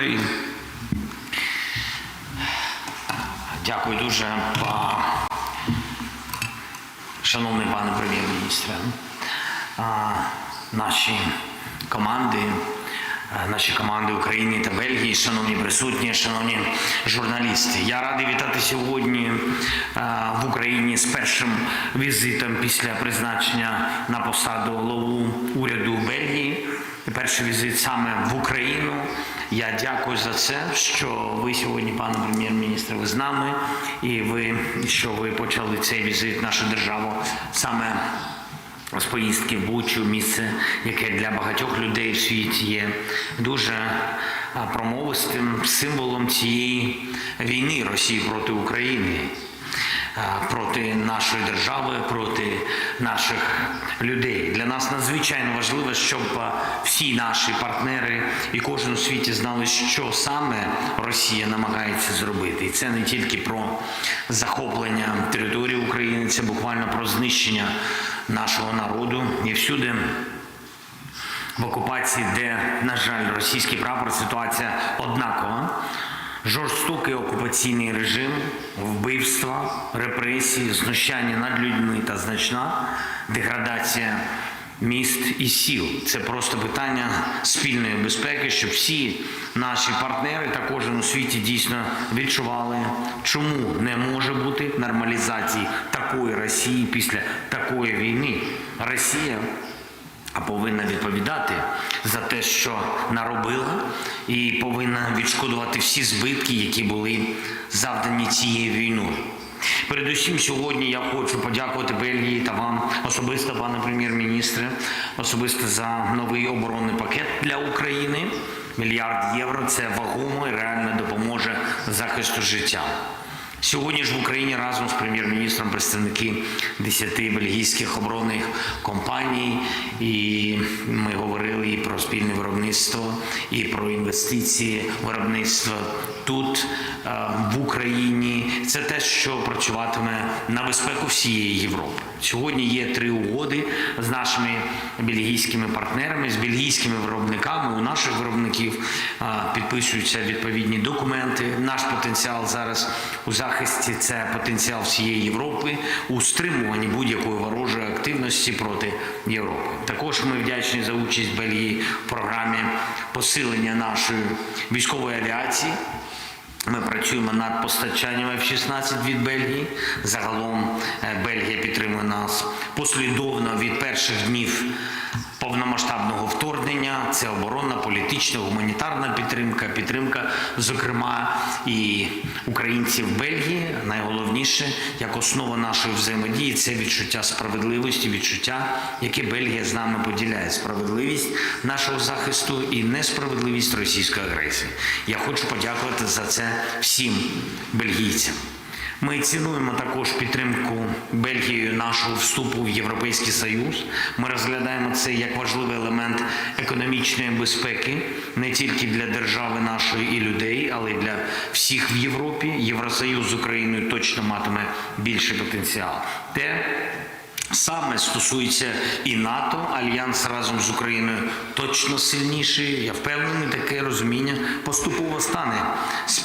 України. Дякую дуже, шановний пане прем'єр-міністре. Наші команди, наші команди України та Бельгії, шановні присутні, шановні журналісти. Я радий вітати сьогодні в Україні з першим візитом після призначення на посаду голову уряду Бельгії. Перший візит саме в Україну. Я дякую за це, що ви сьогодні, пане прем'єр-міністр, ви з нами, і ви що ви почали цей візит в нашу державу саме з поїздки в Бучу, місце, яке для багатьох людей в світі є дуже промовистим символом цієї війни Росії проти України проти нашої держави, проти наших людей. Для нас надзвичайно важливо, щоб всі наші партнери і кожен у світі знали, що саме Росія намагається зробити. І це не тільки про захоплення території України, це буквально про знищення нашого народу і всюди в окупації, де, на жаль, російський прапор, ситуація однакова. Жорстокий окупаційний режим, вбивства, репресії, знущання над людьми та значна деградація міст і сіл. Це просто питання спільної безпеки, щоб всі наші партнери та кожен у світі дійсно відчували, чому не може бути нормалізації такої Росії після такої війни. Росія повинна відповідати за те, що наробила, і повинна відшкодувати всі збитки, які були завдані цією війною. Передусім, сьогодні я хочу подякувати Бельгії та вам особисто, пане прем'єр-міністре, особисто за новий оборонний пакет для України. Мільярд євро це вагомо і реально допоможе захисту життя. Сьогодні ж в Україні разом з прем'єр-міністром представники 10 бельгійських оборонних компаній, і ми говорили і про спільне виробництво, і про інвестиції в виробництво тут, е, в Україні. Це те, що працюватиме на безпеку всієї Європи. Сьогодні є три угоди з нашими бельгійськими партнерами, з бельгійськими виробниками. У наших виробників е, підписуються відповідні документи. Наш потенціал зараз у захисті це потенціал всієї Європи у стримуванні будь-якої ворожої активності проти Європи. Також ми вдячні за участь Бельгії в програмі посилення нашої військової авіації. Ми працюємо над постачанням F-16 від Бельгії. Загалом е, Бельгія підтримує нас послідовно від перших днів повномасштабного вторгнення. Це оборонна, політична, гуманітарна підтримка, підтримка, зокрема, і українців Бельгії. Найголовніше, як основа нашої взаємодії, це відчуття справедливості, відчуття, яке Бельгія з нами поділяє. Справедливість нашого захисту і несправедливість російської агресії. Я хочу подякувати за це всім бельгійцям. Ми цінуємо також підтримку Бельгією нашого вступу в Європейський Союз. Ми розглядаємо це як важливий елемент економічної безпеки не тільки для держави нашої і людей, але й для всіх в Європі. Євросоюз з Україною точно матиме більший потенціал. Те, Саме стосується і НАТО, альянс разом з Україною точно сильніший. Я впевнений, таке розуміння поступово стане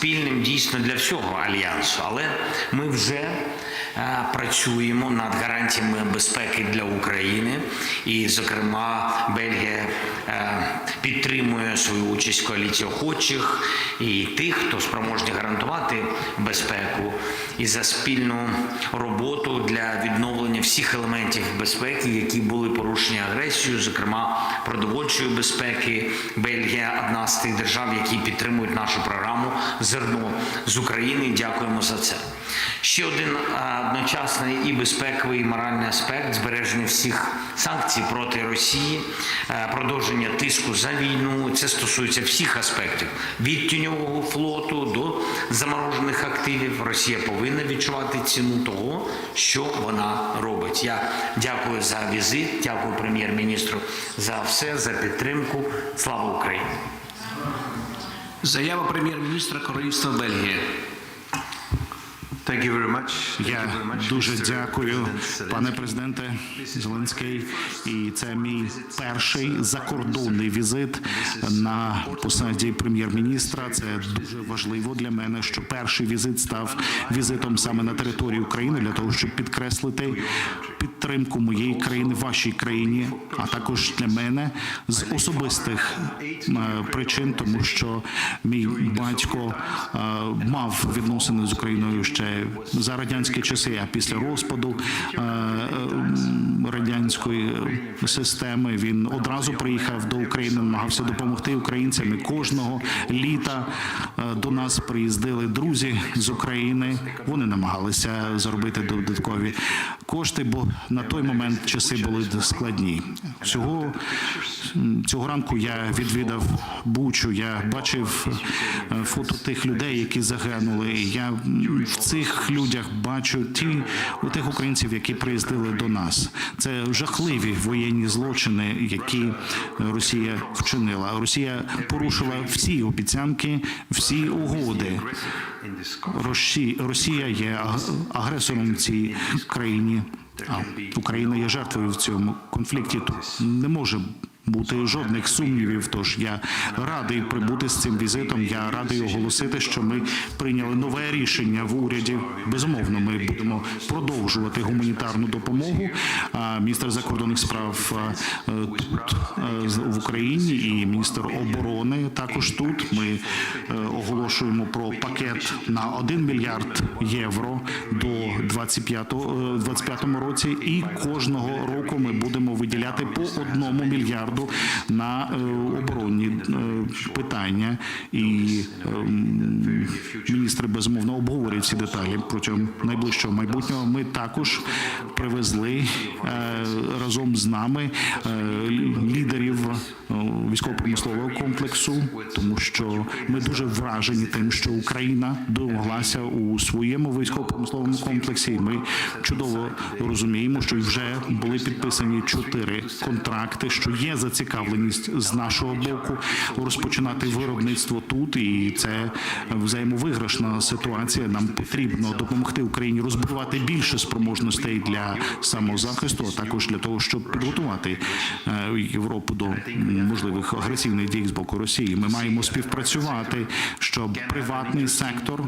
спільним дійсно для всього альянсу. Але ми вже працюємо над гарантіями безпеки для України, і, зокрема, Бельгія е, підтримує свою участь в коаліції охочих і тих, хто спроможні гарантувати безпеку, і за спільну роботу для відновлення всіх елементів безпеки, які були порушені агресією, зокрема продовольчої безпеки. Бельгія одна з тих держав, які підтримують нашу програму зерно з України. Дякуємо за це. Ще один одночасний і безпековий, і моральний аспект збереження всіх санкцій проти Росії, е, продовження тиску за війну. Це стосується всіх аспектів від тіньового флоту до заморожених активів. Росія повинна відчувати ціну того, що вона робить. Я дякую за візит, дякую прем'єр-міністру за все, за підтримку. Слава Україні! Заява прем'єр-міністра Королівства Бельгії. Thank you very much. Thank Я дуже дякую, пане президенте Зеленський. І це мій перший закордонний візит на посаді прем'єр-міністра. Це дуже важливо для мене, що перший візит став візитом саме на територію України для того, щоб підкреслити підтримку моєї країни, вашій країні, а також для мене з особистих е, причин, тому що мій батько е, мав відносини з Україною ще за радянські часи, а після розпаду е, е, радянської системи він одразу приїхав до України, намагався допомогти українцям. І кожного літа е, до нас приїздили друзі з України. Вони намагалися заробити додаткові кошти, бо на той момент часи були складні. Цього цього ранку я відвідав Бучу. Я бачив фото тих людей, які загинули. Я в цих людях бачу ті у тих українців, які приїздили до нас. Це жахливі воєнні злочини, які Росія вчинила. Росія порушила всі обіцянки, всі угоди. Росія є аг- агресором в цій країні. А Україна є жертвою в цьому конфлікті. Тут не може бути жодних сумнівів. Тож я радий прибути з цим візитом. Я радий оголосити, що ми прийняли нове рішення в уряді. Безумовно, ми будемо продовжувати гуманітарну допомогу. А міністр закордонних справ е, тут е, в Україні і міністр оборони також тут. Ми е, оголошуємо про пакет на 1 мільярд євро до 25-го, е, 25-му році. І кожного року ми будемо виділяти по одному мільярду на е, оборонні е, питання. І ем, міністри безумовно обговорюють ці деталі протягом найближчого майбутнього. Ми також привезли е, разом з нами лідерів військово-промислового комплексу, тому що ми дуже вражені тим, що Україна домоглася у своєму військово-промисловому комплексі. Ми чудово розуміємо, що вже були підписані чотири контракти, що є зацікавленість з нашого боку розпочинати виробництво тут, і це взаємовиграшна ситуація. Нам потрібно допомогти Україні розбудувати більше спроможностей для самозахисту, а також для того, щоб підготувати е, Європу до можливих агресивних дій з боку Росії. Ми маємо співпрацювати, щоб приватний сектор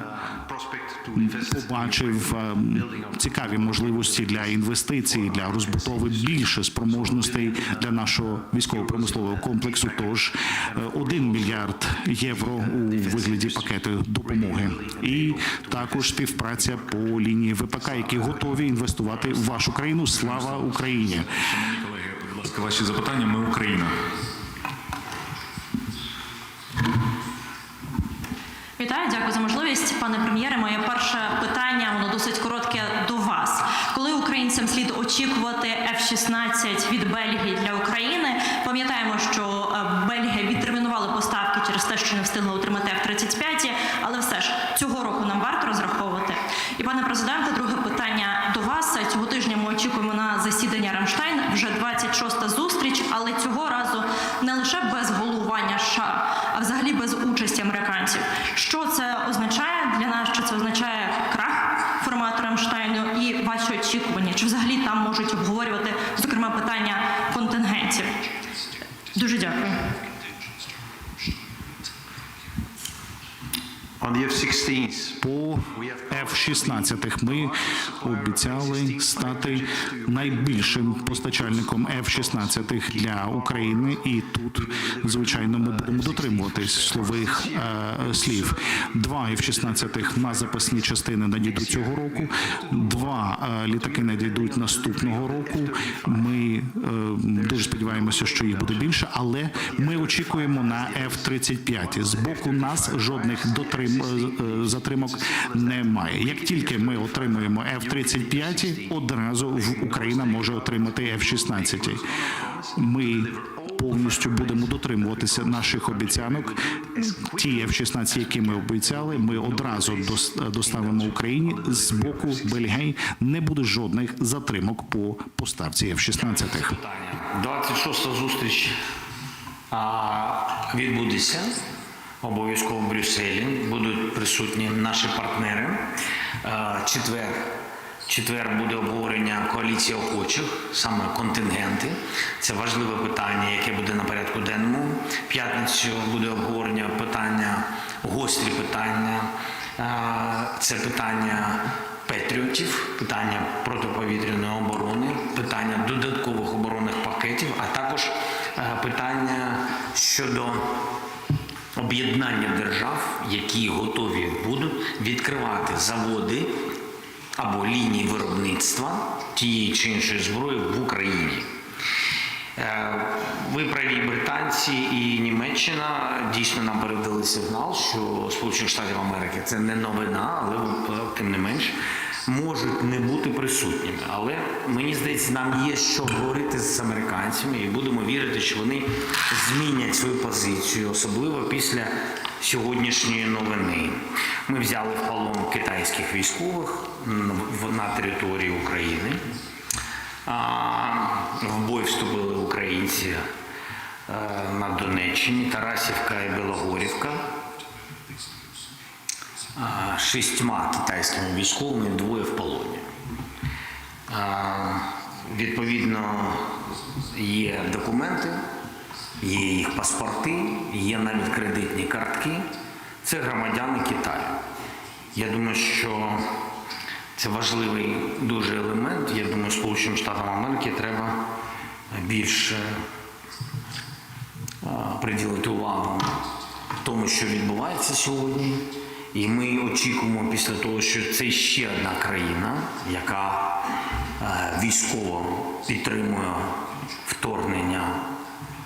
побачив ем, цікаві можливості для інвестицій, для розбудови більше спроможностей для нашого військово-промислового комплексу. Тож е, один мільярд євро у вигляді пакету допомоги, і також співпраця по лінії ВПК, які готові інвестувати в вашу країну. Слава Україні! Шановні колеги, будь ласка, ваші запитання. Ми Україна. Вітаю, дякую за можливість, пане прем'єре. Моє перше питання, воно досить коротке українцям слід очікувати F-16 від Бельгії для України? Пам'ятаємо, що е, Бельгія відтермінувала поставки через те, що не встигла отримати F-35, але все ж цього року нам варто розраховувати. І пане президенте, друге питання до вас. Цього тижня ми очікуємо на засідання Рамштайн. Вже 26-та зустріч, але цього разу не лише без головування США, а взагалі без участі американців. Що це означає для нас? Що це означає крах формату Рамштайну і ваші очікування? Чи взагалі там можуть обговорювати зокрема питання контингентів? Дуже дякую. on the F-16s. по F-16 ми обіцяли стати найбільшим постачальником F-16 для України, і тут звичайно ми будемо дотримуватись слових е, слів. Два F-16 на запасні частини надійдуть цього року. Два е, літаки надійдуть наступного року. Ми е, дуже сподіваємося, що їх буде більше, але ми очікуємо на F-35. З боку нас жодних дотрим е, е, затримок немає. Як тільки ми отримуємо F-35, одразу Україна може отримати F-16. Ми повністю будемо дотримуватися наших обіцянок. Ті F-16, які ми обіцяли, ми одразу дос- доставимо Україні. З боку Бельгії не буде жодних затримок по поставці F-16. 26 зустріч відбудеться обов'язково в Брюсселі. Будуть присутні наші партнери. Четвер. Четвер буде обговорення коаліції охочих, саме контингенти. Це важливе питання, яке буде на порядку денному. П'ятницю буде обговорення питання, гострі питання. Це питання патріотів, питання протиповітряної оборони, питання додаткових оборонних пакетів, а також е, питання щодо об'єднання держав, які готові будуть відкривати заводи або лінії виробництва тієї чи іншої зброї в Україні. Е, Ви праві британці і Німеччина дійсно нам передали сигнал, що Сполучених Штатів Америки це не новина, але тим не менш можуть не бути присутніми. Але мені здається, нам є що говорити з американцями, і будемо вірити, що вони змінять свою позицію, особливо після сьогоднішньої новини. Ми взяли в полон китайських військових на території України. В бой вступили українці е, на Донеччині, Тарасівка і Білогорівка. Шістьма китайськими військовими двоє в полоні. Відповідно, є документи, є їх паспорти, є навіть кредитні картки. Це громадяни Китаю. Я думаю, що це важливий дуже елемент. Я думаю, Сполученим Штатам Америки треба більше приділити увагу тому, що відбувається сьогодні. І ми очікуємо після того, що це ще одна країна, яка е, військово підтримує вторгнення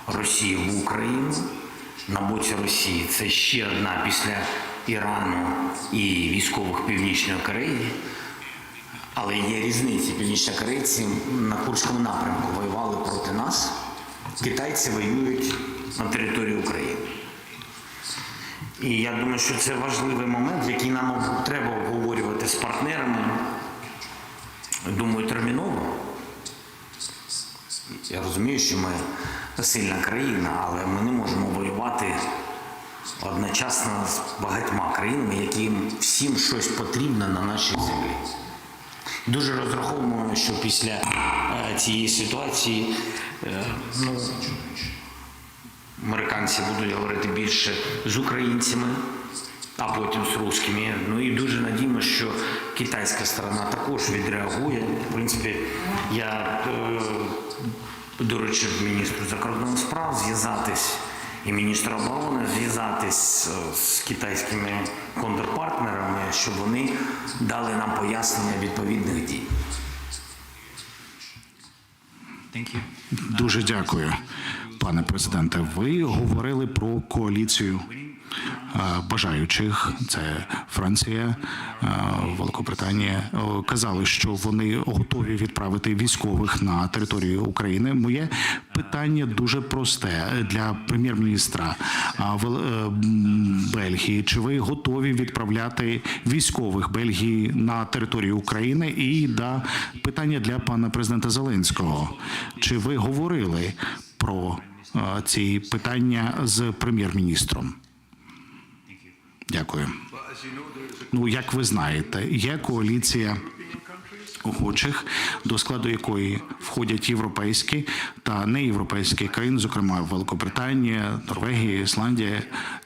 Росії в Україну на боці Росії. Це ще одна після Ірану і військових Північної Кореї. Але є різниці. Північнокорейці на Курському напрямку воювали проти нас. Китайці воюють на території України. І я думаю, що це важливий момент, який нам треба обговорювати з партнерами. Думаю, терміново. Я розумію, що ми сильна країна, але ми не можемо воювати одночасно з багатьма країнами, яким всім щось потрібно на нашій землі. Дуже розраховуємо, що після е, цієї ситуації е, ну, американці будуть говорити більше з українцями, а потім з русскими. Ну і дуже надіємо, що китайська сторона також відреагує. В принципі, я е, доручив міністру закордонних справ зв'язатись і міністру оборони зв'язатись е, з китайськими контрпартнерами, щоб вони дали нам пояснення відповідних дій. Дуже дякую, пане президенте. Ви говорили про коаліцію е, бажаючих. Це Франція, е, Великобританія. Е, Казали, що вони готові відправити військових на територію України. Моє питання дуже просте для прем'єр-міністра Бельгії. Чи ви готові відправляти військових Бельгії на територію України? І да питання для пана президента Зеленського. Чи ви говорили про ці питання з прем'єр-міністром? Дякую. Ну, як ви знаєте, є коаліція охочих, до складу якої входять європейські та неєвропейські країни, зокрема Великобританія, Норвегія, Ісландія,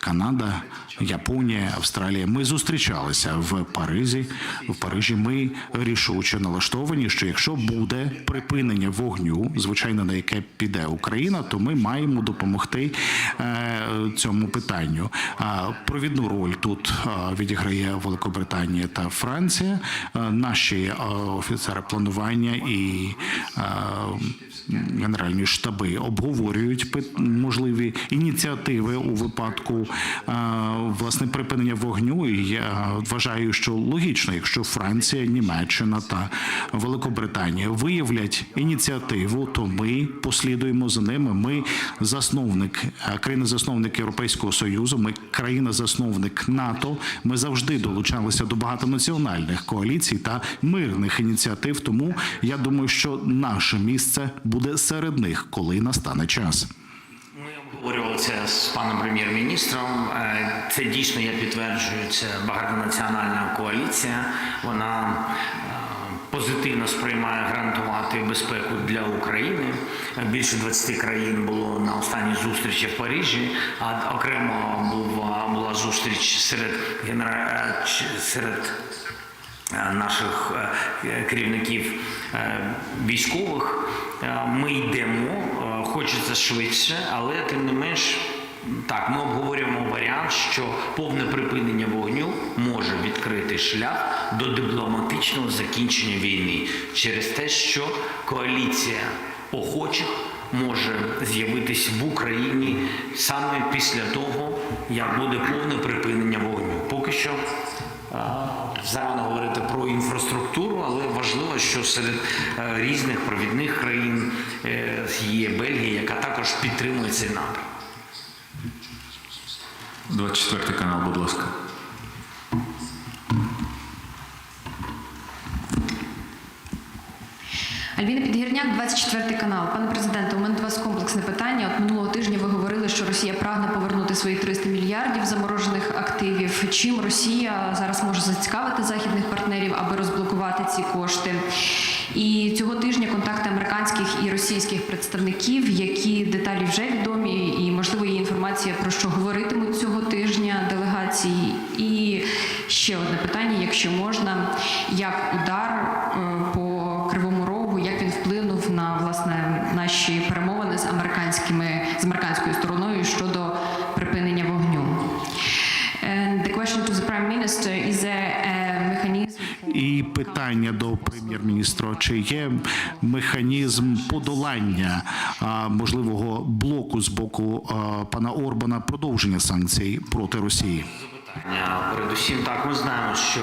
Канада, Японія, Австралія. Ми зустрічалися в Парижі. В Парижі ми рішуче налаштовані, що якщо буде припинення вогню, звичайно, на яке піде Україна, то ми маємо допомогти е, цьому питанню. Провідну роль тут е, відіграє Великобританія та Франція. Е, Наші офіцери планування і генеральні штаби обговорюють можливі ініціативи у випадку власне припинення вогню. І я вважаю, що логічно, якщо Франція, Німеччина та Великобританія виявлять ініціативу, то ми послідуємо за ними. Ми засновник е, країни-засновник Європейського союзу. Ми країна-засновник НАТО. Ми завжди долучалися до багатонаціональних коаліцій та мирних ініціатив. Тому я думаю, що наше місце буде серед них, коли настане час. Це з паном прем'єр-міністром. Е, Це дійсно я підтверджую. Це багатонаціональна коаліція. Вона е, позитивно сприймає гарантувати безпеку для України. Е, Більше 20 країн було на останній зустрічі в Парижі. А окремо була, була зустріч серед генера... серед наших керівників військових. Е, Ми йдемо, е, хочеться швидше, але тим не менш. Так, ми обговорюємо варіант, що повне припинення вогню може відкрити шлях до дипломатичного закінчення війни через те, що коаліція охочих може з'явитись в Україні саме після того, як буде повне припинення вогню. Поки що Зарано говорити про інфраструктуру, але важливо, що серед е, різних провідних країн е, є Бельгія, яка також підтримує цей напрям. 24 канал, будь ласка. Альбіна Підгірняк, 24 канал. Пане президенте, у мене до вас комплексне питання. От минулого Росія прагне повернути свої 300 мільярдів заморожених активів. Чим Росія зараз може зацікавити західних партнерів, аби розблокувати ці кошти? І цього тижня контакти американських і російських представників, які деталі вже відомі, і можливо є інформація про що говоритимуть цього тижня делегації. І ще одне питання, якщо можна, як удар е, по Кривому Рогу, як він вплинув на власне наші перемовини з американськими з американською стороною І питання до прем'єр-міністра: чи є механізм подолання можливого блоку з боку пана Орбана продовження санкцій проти Росії? Передусім, так ми знаємо, що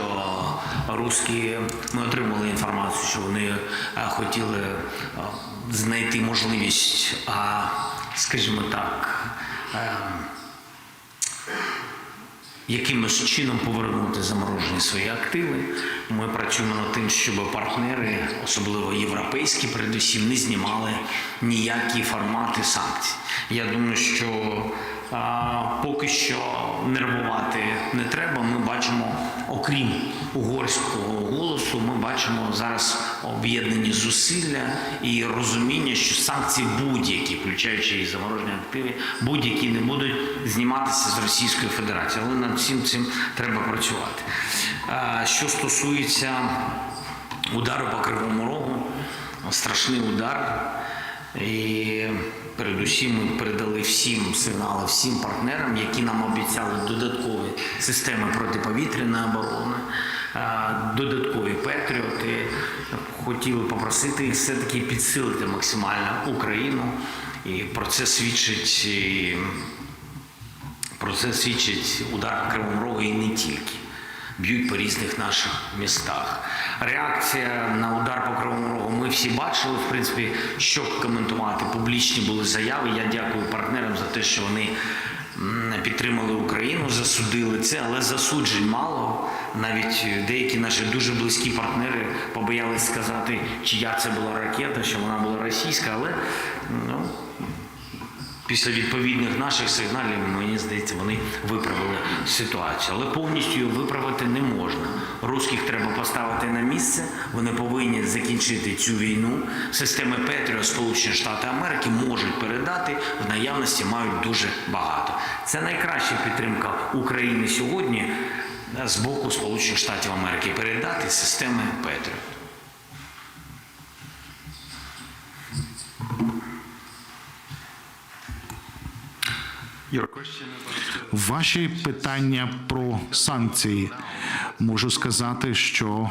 русські ми отримали інформацію, що вони е, хотіли е, знайти можливість, скажімо так. Якимось чином повернути заморожені свої активи. Ми працюємо над тим, щоб партнери, особливо європейські, передусім, не знімали ніякі формати санкцій. Я думаю, що поки що нервувати не треба. Ми бачимо, окрім угорського голосу, ми бачимо зараз об'єднані зусилля і розуміння, що санкції будь-які, включаючи і заморожені активи, будь-які не будуть зніматися з Російської Федерації. Але над всім цим треба працювати. Що стосується удару по Кривому Рогу, страшний удар. Передусім ми передали всім сигнали, всім партнерам, які нам обіцяли додаткові системи протиповітряної оборони, е, додаткові патріоти. Хотіли попросити їх все-таки підсилити максимально Україну. І про це свідчить про це свідчить удар по Кривому Рогу і не тільки. Б'ють по різних наших містах. Реакція на удар по Кривому Рогу ми всі бачили. В принципі, що коментувати. Публічні були заяви. Я дякую партнерам за те, що вони підтримали Україну, засудили це, але засуджень мало. Навіть деякі наші дуже близькі партнери побоялись сказати, чия це була ракета, що вона була російська, але після відповідних наших сигналів, мені здається, вони виправили ситуацію. Але повністю її виправити не можна. Русських треба поставити на місце. Вони повинні закінчити цю війну. Системи Петріо Сполучені Штати Америки можуть передати в наявності мають дуже багато. Це найкраща підтримка України сьогодні з боку Сполучених Штатів Америки передати системи Петріо. Ваші питання про санкції можу сказати, що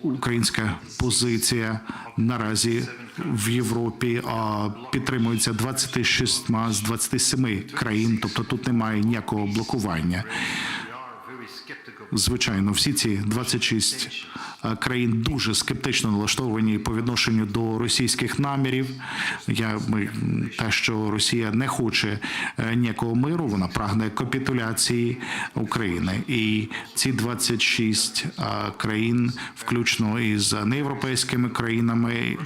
українська позиція наразі в Європі підтримується 26 з 27 країн, тобто тут немає ніякого блокування. Звичайно, всі ці 26 е, країн дуже скептично налаштовані по відношенню до російських намірів. Я ми те, що Росія не хоче е, ніякого миру, вона прагне капітуляції України. І ці 26 е, країн, включно із неєвропейськими країнами, е,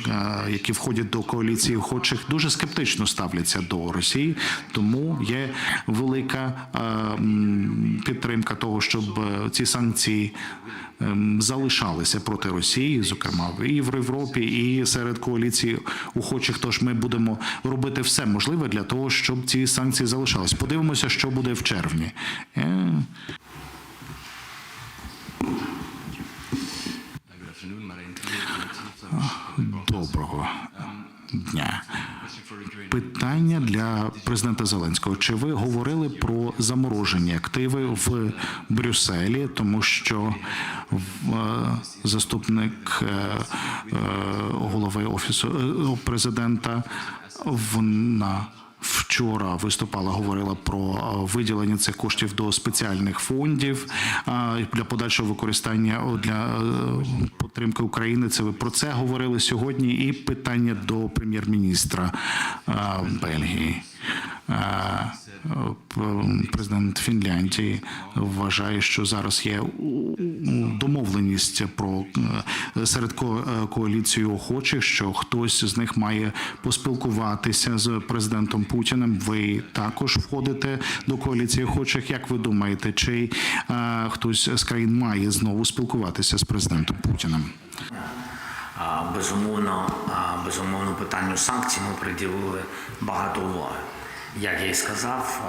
які входять до коаліції охочих, дуже скептично ставляться до Росії. Тому є велика е, підтримка того, щоб е, ці санкції залишалися проти Росії, зокрема і в Європі, і серед коаліції охочих. Тож ми будемо робити все можливе для того, щоб ці санкції залишались. Подивимося, що буде в червні. Е, Доброго дня. Питання для президента Зеленського. Чи ви говорили про заморожені активи в Брюсселі, тому що е, заступник е, е, голови офісу президента вона вчора виступала, говорила про е, виділення цих коштів до спеціальних фондів е, для подальшого використання для е, підтримки України. Це ви про це говорили сьогодні. І питання до прем'єр-міністра Бельгії. Е, Президент Фінляндії вважає, що зараз є домовленість про е, серед е, коаліції охочих, що хтось з них має поспілкуватися з президентом Путіним. Ви також входите до коаліції охочих. Як ви думаєте, чи хтось з країн має знову спілкуватися з президентом Путіним? Безумовно, безумовно, питанню санкцій ми приділили багато уваги. Як я і сказав,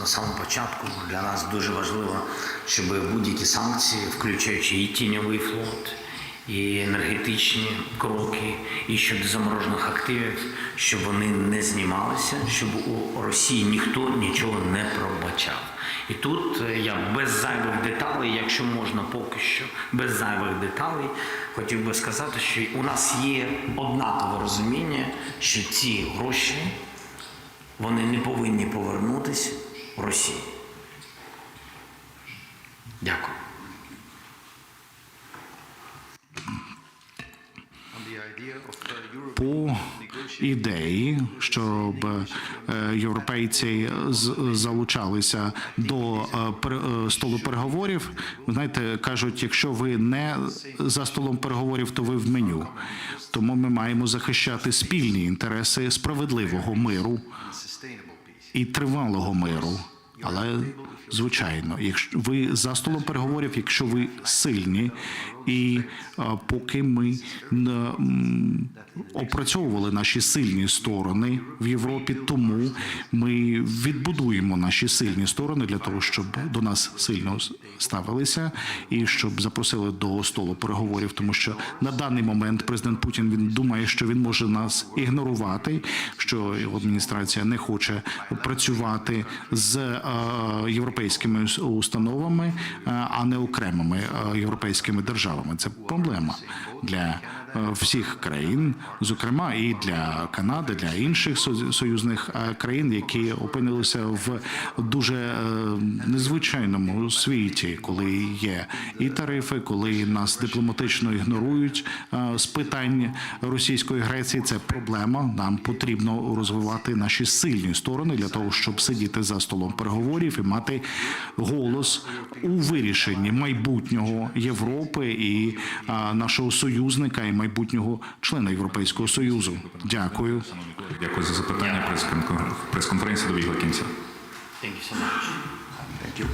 на самому початку для нас дуже важливо, щоб будь-які санкції, включаючи і тіньовий флот, і енергетичні кроки, і щодо заморожених активів, щоб вони не знімалися, щоб у Росії ніхто нічого не пробачав. І тут е, я без зайвих деталей, якщо можна поки що, без зайвих деталей, хотів би сказати, що у нас є однакове розуміння, що ці гроші вони не повинні повернутися в Росію. Дякую. По ідеї, щоб е, європейці залучалися до е, е, столу переговорів. Знаєте, кажуть, якщо ви не за столом переговорів, то ви в меню. Тому ми маємо захищати спільні інтереси справедливого миру. І тривалого миру. Але звичайно, якщо ви за столом переговорів, якщо ви сильні, і поки ми опрацьовували наші сильні сторони в Європі, тому ми відбудуємо наші сильні сторони для того, щоб до нас сильно ставилися і щоб запросили до столу переговорів, тому що на даний момент президент Путін він думає, що він може нас ігнорувати, що його адміністрація не хоче працювати з е, європейськими установами, е, а не окремими е, європейськими державами. Це проблема для е, всіх країн, зокрема і для Канади, для інших союзних е, країн, які опинилися в дуже е, незвичайному світі, коли є і тарифи, коли нас дипломатично ігнорують з питань російської агресії. Це проблема. Нам потрібно розвивати наші сильні сторони для того, щоб сидіти за столом переговорів і мати голос у вирішенні майбутнього Європи і е, нашого союзника, і майбутнього члена Європейського союзу. Дякую. Дякую за запитання. Прес-кон- Прес-конференція добігла кінця. Thank you.